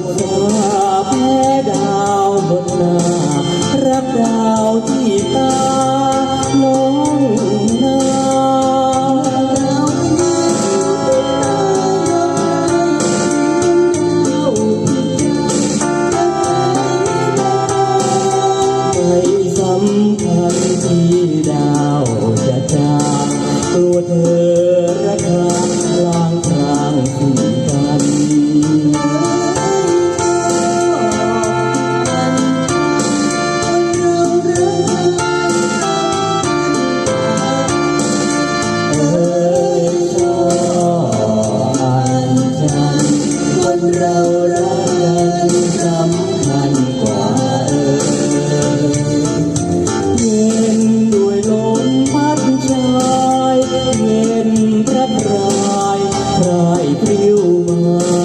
นฟ้าแพ้ดาวบนหน้ารักดาวที่ตาน้องนาไม่สำคัญที่ดาวจะจากตัวเธอรัก เรารักสำคัญกว่าเออเย็นด้วมพัดชาเย็นระพรายพราปลิวมา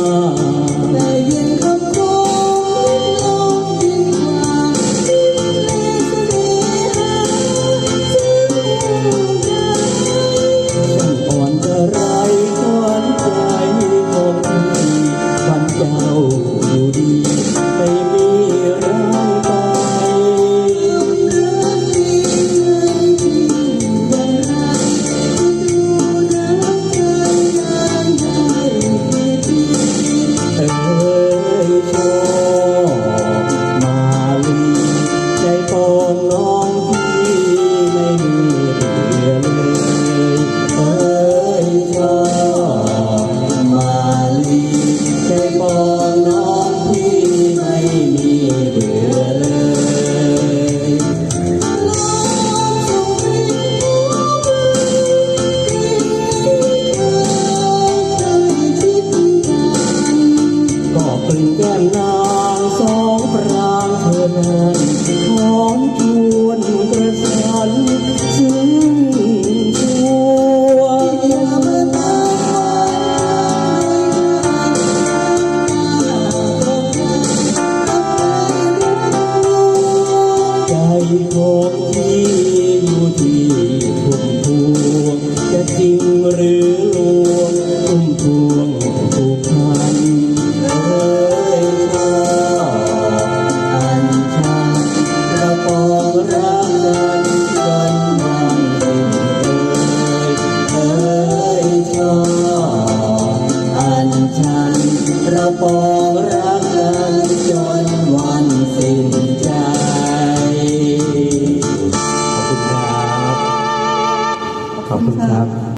า Obrigado.